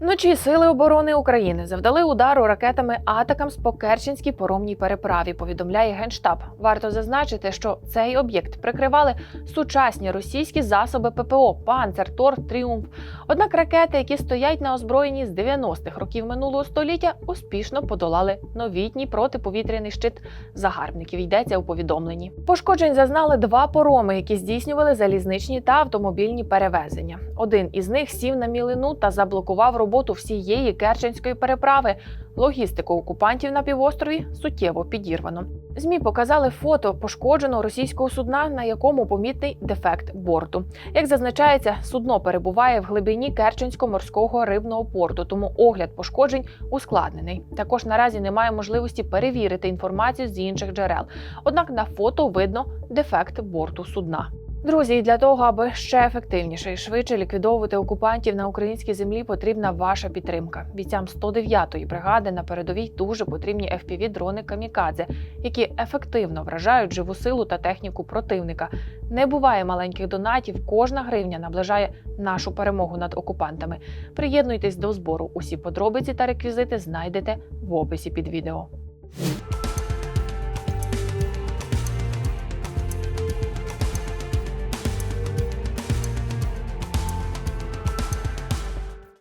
Вночі сили оборони України завдали удару ракетами атакам з по Керченській поромній переправі. Повідомляє генштаб. Варто зазначити, що цей об'єкт прикривали сучасні російські засоби ППО Панцер, Тор, Тріумф. Однак ракети, які стоять на озброєнні з 90-х років минулого століття, успішно подолали новітній протиповітряний щит загарбників. Йдеться у повідомленні. Пошкоджень зазнали два пороми, які здійснювали залізничні та автомобільні перевезення. Один із них сів на мілину та заблокував роботу всієї Керченської переправи. Логістику окупантів на півострові суттєво підірвано. Змі показали фото пошкодженого російського судна, на якому помітний дефект борту. Як зазначається, судно перебуває в глибині Керченського морського рибного порту, тому огляд пошкоджень ускладнений. Також наразі немає можливості перевірити інформацію з інших джерел. Однак на фото видно дефект борту судна. Друзі, для того, аби ще ефективніше і швидше ліквідовувати окупантів на українській землі, потрібна ваша підтримка. Бійцям 109-ї бригади на передовій дуже потрібні fpv дрони камікадзе, які ефективно вражають живу силу та техніку противника. Не буває маленьких донатів. Кожна гривня наближає нашу перемогу над окупантами. Приєднуйтесь до збору. Усі подробиці та реквізити знайдете в описі під відео.